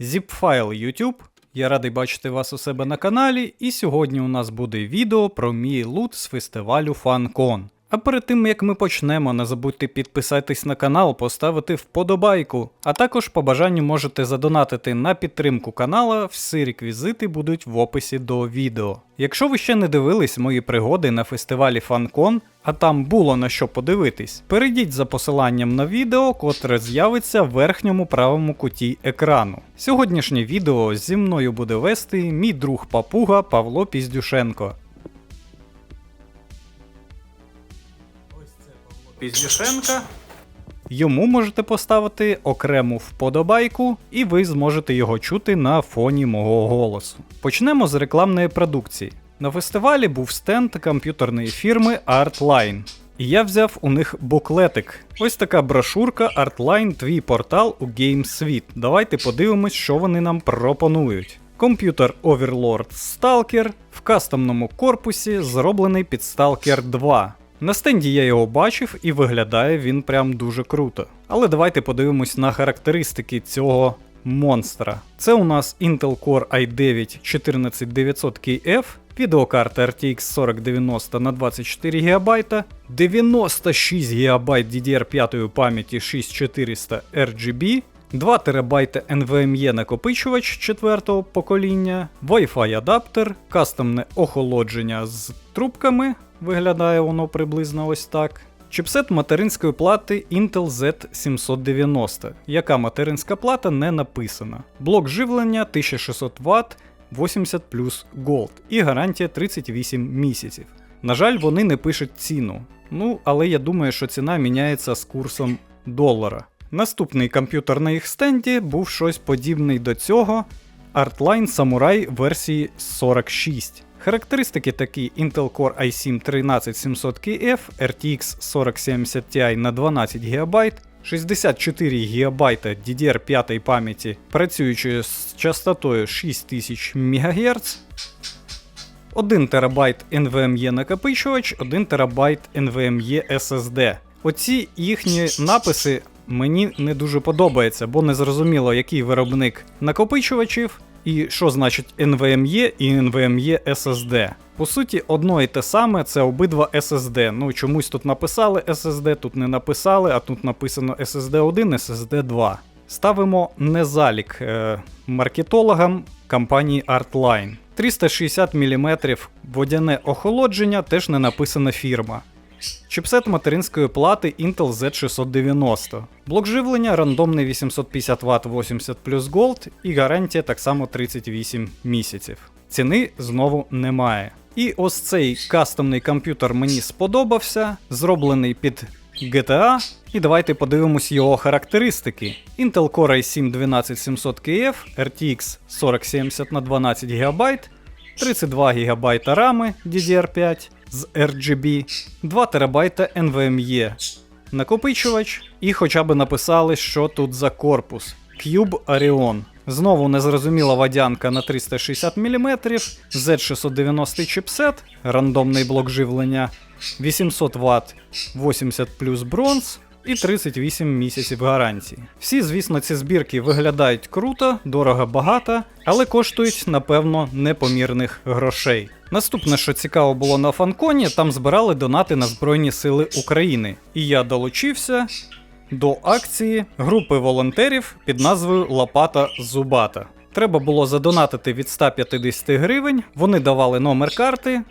Zipfile YouTube. Я радий бачити вас у себе на каналі, і сьогодні у нас буде відео про мій лут з фестивалю FanCon. А перед тим як ми почнемо, не забудьте підписатись на канал, поставити вподобайку, а також по бажанню можете задонатити на підтримку канала, всі реквізити будуть в описі до відео. Якщо ви ще не дивились мої пригоди на фестивалі FanCon, а там було на що подивитись, перейдіть за посиланням на відео, котре з'явиться в верхньому правому куті екрану. Сьогоднішнє відео зі мною буде вести мій друг папуга Павло Піздюшенко. Піздюшенка. Йому можете поставити окрему вподобайку, і ви зможете його чути на фоні мого голосу. Почнемо з рекламної продукції. На фестивалі був стенд комп'ютерної фірми Artline. І я взяв у них буклетик. Ось така брошурка Artline, твій портал у GameSвіт. Давайте подивимось, що вони нам пропонують. Комп'ютер Overlord Stalker в кастомному корпусі зроблений під Stalker 2. На стенді я його бачив і виглядає він прям дуже круто. Але давайте подивимось на характеристики цього монстра. Це у нас Intel Core i9 14900KF, відеокарта RTX 4090 на 24 ГБ, 96 ГБ DDR5 пам'яті 6400 RGB, 2 ТБ NVMe накопичувач 4 покоління, Wi-Fi адаптер, кастомне охолодження з трубками, виглядає воно приблизно ось так. Чіпсет материнської плати Intel Z790, яка материнська плата не написана. Блок живлення 1600 Вт 80 плюс Gold і гарантія 38 місяців. На жаль, вони не пишуть ціну. Ну, але я думаю, що ціна міняється з курсом долара. Наступний комп'ютер на їх стенді був щось подібний до цього Artline Samurai версії 46. Характеристики такі Intel Core i7 13700KF, RTX 4070 Ti на 12 ГБ, 64 ГБ DDR5 пам'яті, працюючи з частотою 6000 МГц, 1 ТБ NVMe накопичувач, 1 ТБ NVMe SSD. Оці їхні написи мені не дуже подобаються, бо не зрозуміло, який виробник накопичувачів і що значить NVMe і NVMe SSD. По суті, одно і те саме це обидва SSD. Ну чомусь тут написали SSD, тут не написали, а тут написано SSD 1, SSD 2. Ставимо незалік е, маркетологам компанії Artline. 360 мм водяне охолодження теж не написана фірма. Чіпсет материнської плати Intel Z690. Блок живлення рандомний 850 Вт 80 плюс Gold і гарантія так само 38 місяців. Ціни знову немає. І ось цей кастомний комп'ютер мені сподобався, зроблений під GTA. І давайте подивимось його характеристики. Intel Core i7 12700KF, RTX 4070 на 12 ГБ, 32 ГБ рами DDR5 з RGB, 2 ТБ NVMe накопичувач, і хоча б написали, що тут за корпус. Cube Orion. Знову незрозуміла вадянка на 360 мм, Z690 чіпсет, рандомний блок живлення, 800 Вт 80 плюс бронз і 38 місяців гарантії. Всі, звісно, ці збірки виглядають круто, дорого багато, але коштують, напевно, непомірних грошей. Наступне, що цікаво було на фанконі, там збирали донати на Збройні Сили України. І я долучився до акції групи волонтерів під назвою Лопата Зубата. Треба було задонатити від 150 гривень, вони давали номер карти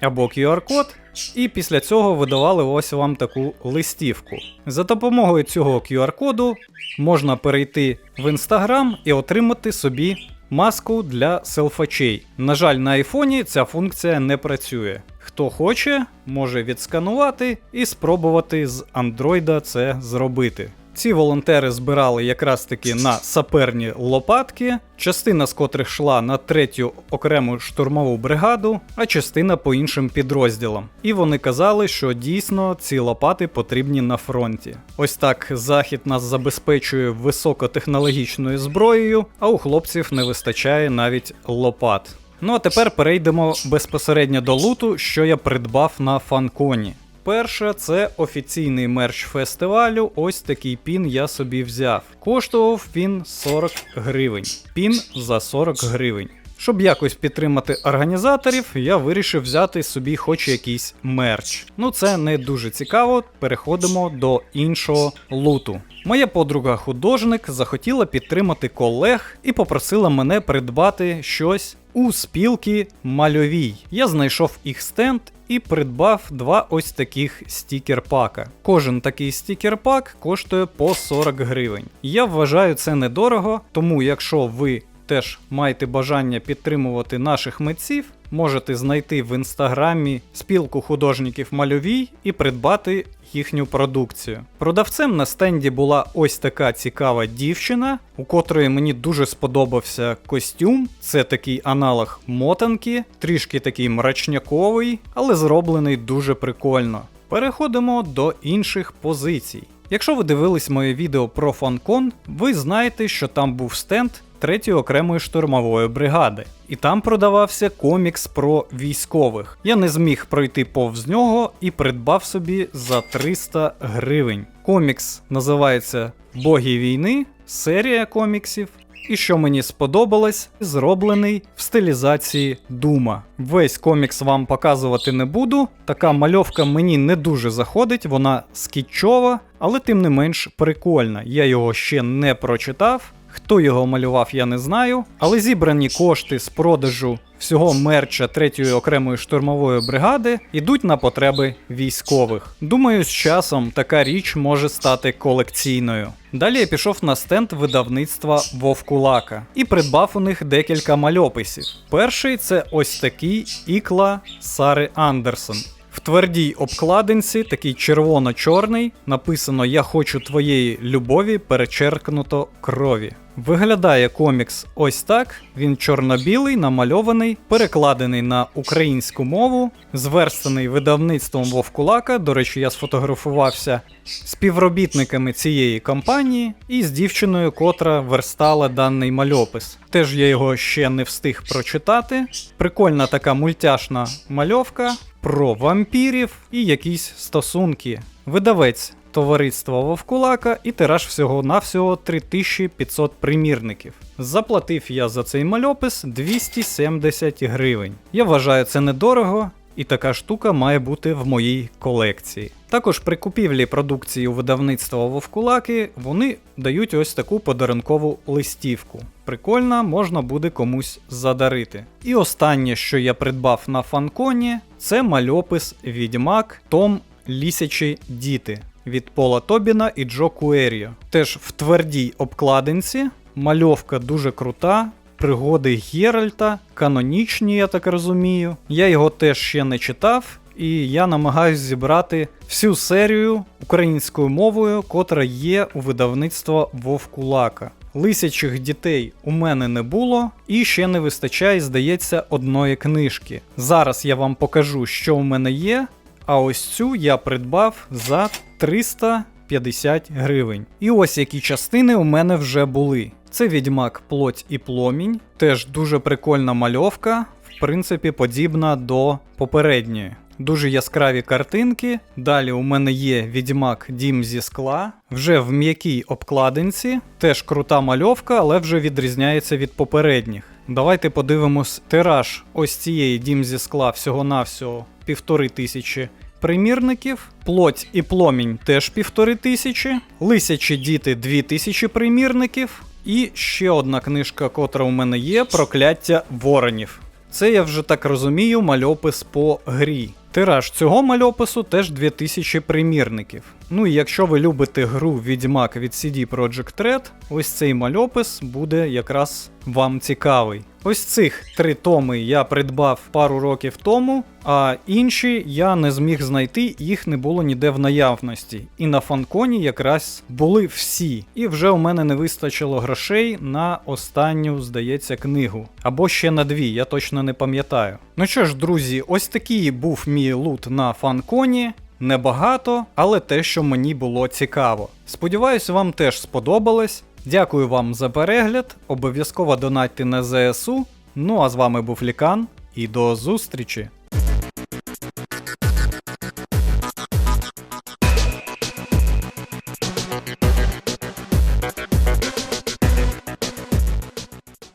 або QR-код, і після цього видавали ось вам таку листівку. За допомогою цього QR-коду можна перейти в Instagram і отримати собі маску для селфачей. На жаль, на айфоні ця функція не працює. Хто хоче, може відсканувати і спробувати з андроїда це зробити. Ці волонтери збирали якраз таки на саперні лопатки, частина з котрих йшла на третю окрему штурмову бригаду, а частина по іншим підрозділам. І вони казали, що дійсно ці лопати потрібні на фронті. Ось так захід нас забезпечує високотехнологічною зброєю, а у хлопців не вистачає навіть лопат. Ну а тепер перейдемо безпосередньо до луту, що я придбав на фанконі. Перше, це офіційний мерч фестивалю. Ось такий пін я собі взяв. Коштував він 40 гривень. Пін за 40 гривень. Щоб якось підтримати організаторів, я вирішив взяти собі хоч якийсь мерч. Ну це не дуже цікаво. Переходимо до іншого луту. Моя подруга художник захотіла підтримати колег і попросила мене придбати щось у спілки мальовій. Я знайшов їх стенд і придбав два ось таких стікер-пака. Кожен такий стікер-пак коштує по 40 гривень. Я вважаю це недорого, тому якщо ви теж маєте бажання підтримувати наших митців, можете знайти в інстаграмі спілку художників мальовій і придбати їхню продукцію. Продавцем на стенді була ось така цікава дівчина, у котрої мені дуже сподобався костюм. Це такий аналог мотанки, трішки такий мрачняковий, але зроблений дуже прикольно. Переходимо до інших позицій. Якщо ви дивились моє відео про фанкон, ви знаєте, що там був стенд третьої окремої штурмової бригади, і там продавався комікс про військових. Я не зміг пройти повз нього і придбав собі за 300 гривень. Комікс називається Боги війни, серія коміксів. І що мені сподобалось, зроблений в стилізації Дума. Весь комікс вам показувати не буду. Така мальовка мені не дуже заходить, вона скітчова, але тим не менш прикольна. Я його ще не прочитав. Хто його малював, я не знаю, але зібрані кошти з продажу всього мерча 3-ї окремої штурмової бригади йдуть на потреби військових. Думаю, з часом така річ може стати колекційною. Далі я пішов на стенд видавництва Вовкулака і придбав у них декілька мальописів. Перший це ось такий ікла Сари Андерсон. Твердій обкладинці, такий червоно-чорний, написано Я хочу твоєї любові, перечеркнуто крові. Виглядає комікс ось так: він чорно-білий, намальований, перекладений на українську мову, зверстаний видавництвом Вовкулака. До речі, я сфотографувався співробітниками цієї компанії і з дівчиною, котра верстала даний мальопис. Теж я його ще не встиг прочитати. Прикольна така мультяшна мальовка про вампірів і якісь стосунки. Видавець товариства Вовкулака і тираж всього-навсього 3500 примірників. Заплатив я за цей мальопис 270 гривень. Я вважаю це недорого. І така штука має бути в моїй колекції. Також при купівлі продукції у видавництва Вовкулаки вони дають ось таку подарункову листівку. Прикольна, можна буде комусь задарити. І останнє, що я придбав на фанконі, це мальопис Відьмак Том Лісячі Діти від Пола Тобіна і Джо Куеріо. Теж в твердій обкладинці. Мальовка дуже крута. Пригоди Геральта, канонічні, я так розумію. Я його теж ще не читав, і я намагаюся зібрати всю серію українською мовою, котра є у видавництва Вовкулака. Лисячих дітей у мене не було, і ще не вистачає, здається, одної книжки. Зараз я вам покажу, що у мене є. А ось цю я придбав за 350 гривень. І ось які частини у мене вже були. Це відьмак плоть і пломінь, теж дуже прикольна мальовка, в принципі, подібна до попередньої. Дуже яскраві картинки. Далі у мене є відьмак Дім зі скла, вже в м'якій обкладинці, теж крута мальовка, але вже відрізняється від попередніх. Давайте подивимось тираж ось цієї дім зі скла всього-навсього півтори тисячі примірників. Плоть і пломінь теж півтори тисячі, лисячі діти дві тисячі примірників. І ще одна книжка, котра у мене є: Прокляття воронів. Це я вже так розумію, мальопис по грі. Тираж цього мальопису теж 2000 примірників. Ну і якщо ви любите гру Відьмак від CD Projekt Red, ось цей мальопис буде якраз вам цікавий. Ось цих три томи я придбав пару років тому, а інші я не зміг знайти, їх не було ніде в наявності. І на фанконі якраз були всі. І вже у мене не вистачило грошей на останню, здається, книгу. Або ще на дві, я точно не пам'ятаю. Ну що ж, друзі, ось такий був мій лут на фанконі. Небагато, але те, що мені було цікаво. Сподіваюсь, вам теж сподобалось. Дякую вам за перегляд. Обов'язково донатьте на ЗСУ. Ну а з вами був Лікан і до зустрічі!